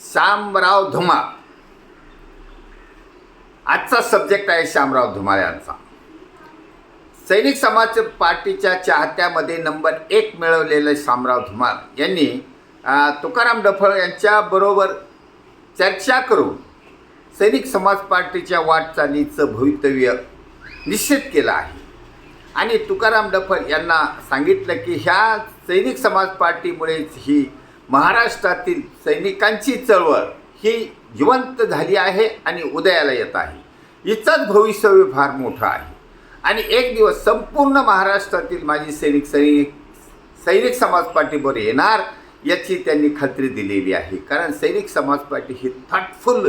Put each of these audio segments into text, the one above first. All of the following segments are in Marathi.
श्यामराव धुमाळ. आजचा सब्जेक्ट आहे श्यामराव धुमाळ यांचा. सैनिक समाज पार्टीच्या चाहत्यामध्ये नंबर एक मिळवलेलं श्यामराव धुमाळ यांनी तुकाराम डफळ यांच्याबरोबर चर्चा करून सैनिक समाज पार्टीच्या वाटचालीचं भवितव्य निश्चित केलं आहे. आणि तुकाराम डफळ यांना सांगितलं की ह्या सैनिक समाज पार्टीमुळेच ही महाराष्ट्रातील सैनिकांची चळवळ ही जिवंत झाली आहे आणि उदयाला येत आहे. हिचंच भविष्यवी फार मोठं आहे. आणि एक दिवस संपूर्ण महाराष्ट्रातील माझी सैनिक सैनिक सैनिक समाज पार्टीवर येणार याची त्यांनी खात्री दिलेली आहे. कारण सैनिक समाज पार्टी ही थॉटफुल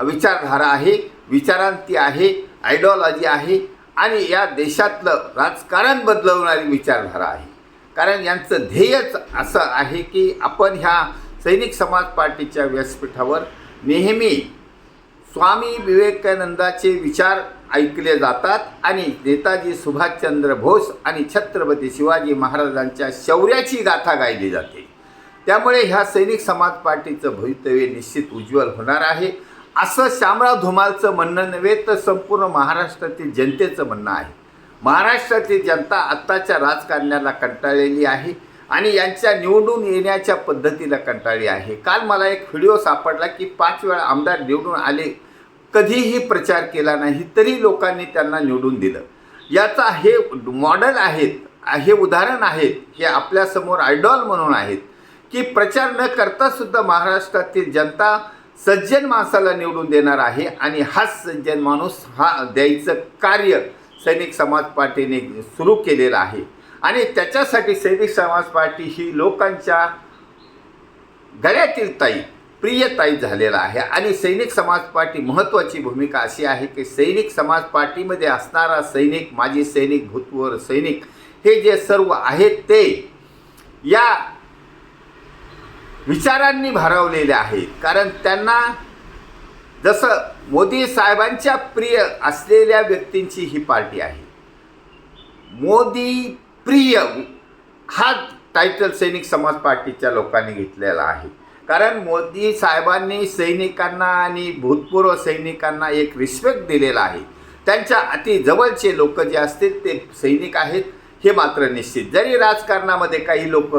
विचारधारा आहे विचारांती आहे आयडिओलॉजी आहे आणि या देशातलं राजकारण बदलवणारी विचारधारा आहे. कारण यांचं ध्येयच असं आहे की आपण ह्या सैनिक समाज पार्टीच्या व्यासपीठावर नेहमी स्वामी विवेकानंदाचे विचार ऐकले जातात आणि नेताजी सुभाषचंद्र बोस आणि छत्रपती शिवाजी महाराजांच्या शौर्याची गाथा गायली जाते. त्यामुळे ह्या सैनिक समाज पार्टीचं भवितव्य निश्चित उज्ज्वल होणार आहे. असं श्यामराव धुमालचं म्हणणं नव्हे तर संपूर्ण महाराष्ट्रातील जनतेचं म्हणणं आहे. महाराष्ट्रातील जनता आत्ताच्या राजकारण्याला कंटाळलेली आहे आणि यांच्या निवडून येण्याच्या पद्धतीला कंटाळली आहे. काल मला एक व्हिडिओ सापडला की पाच वेळा आमदार निवडून आले कधीही प्रचार केला नाही तरी लोकांनी त्यांना निवडून दिलं. याचा हे मॉडेल आहेत हे उदाहरण आहेत हे आपल्यासमोर आयडॉल म्हणून आहेत की प्रचार न करता सुद्धा महाराष्ट्रातील जनता सज्जन माणसाला निवडून देणार आहे आणि हाच सज्जन माणूस हा द्यायचं कार्य सैनिक समाज पार्टीने सुरू केलेलं आहे. आणि त्याच्यासाठी सैनिक समाज पार्टी ही लोकांच्या गळ्यातील ताई प्रियताई झालेला आहे. आणि सैनिक समाज पार्टी महत्त्वाची भूमिका अशी आहे की सैनिक समाज पार्टीमध्ये असणारा सैनिक माजी सैनिक भूतपूर्व सैनिक हे जे सर्व आहेत ते या विचारांनी भारावलेले आहेत. कारण त्यांना जसं मोदी साहेबांच्या प्रिय असलेल्या व्यक्तींची ही पार्टी आहे. मोदी प्रिय हा टायटल सैनिक समाज पार्टीच्या लोकांनी घेतलेला आहे. कारण मोदी साहेबांनी सैनिकांना आणि भूतपूर्व सैनिकांना एक रिस्पेक्ट दिलेला आहे. त्यांच्या अति जवळचे लोक जे असतील ते सैनिक आहेत हे मात्र निश्चित. जरी राजकारणामध्ये काही लोक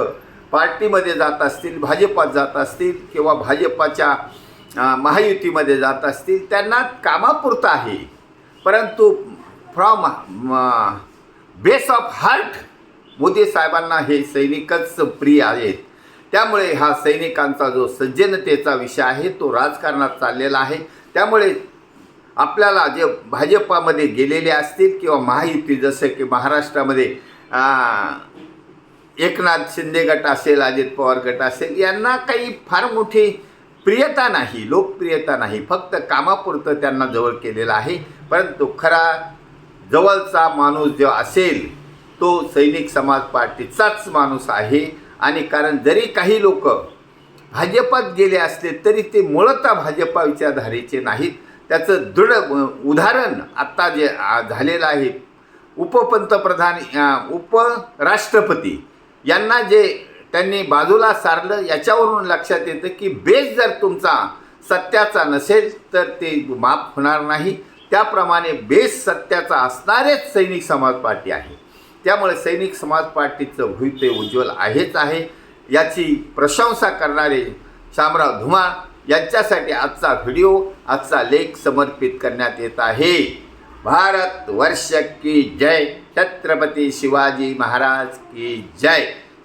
पार्टीमध्ये जात असतील भाजपात जात असतील किंवा भाजपाच्या महायुतीमध्ये जात असतील त्यांना कामापुरतं आहे. परंतु from base of heart Modi साहेबांना हे सैनिकच प्रिय आहेत. त्यामुळे हा सैनिकांचा जो सज्जनतेचा विषय आहे तो राजकारणात चाललेला आहे. त्यामुळे आपल्याला जे भाजपामध्ये गेलेले असतील किंवा महायुती जसं की महाराष्ट्रामध्ये एकनाथ शिंदे गट असेल अजित पवार गट असेल यांना काही फार मोठी प्रियता नाही लोकप्रियता नाही. फक्त कामापुरतं त्यांना जवळ केलेलं आहे. परंतु खरा जवळचा माणूस जो असेल तो सैनिक समाज पार्टीचाच माणूस आहे. आणि कारण जरी काही लोक भाजपात गेले असले तरी ते मूळतः भाजपा विचारधारेचे नाहीत. त्याचं दृढ उदाहरण आत्ता जे झालेलं आहे. उपपंतप्रधान उपराष्ट्रपती यांना जे त्यांनी बाजूला सारलं याच्यावरून लक्षात येतं की बेस जर तुमचा सत्याचा नसेल तर ते माफ होणार नाही. त्याप्रमाणे बेस सत्याचा असणारेच सैनिक समाज पार्टी आहे. त्यामुळे सैनिक समाज पार्टीचं भवितव्य उज्ज्वल आहेच आहे. याची प्रशंसा करणारे शामराव धुमाळ यांच्यासाठी आजचा व्हिडिओ आजचा लेख समर्पित करण्यात येत आहे. भारत वर्ष की जय. छत्रपती शिवाजी महाराज की जय.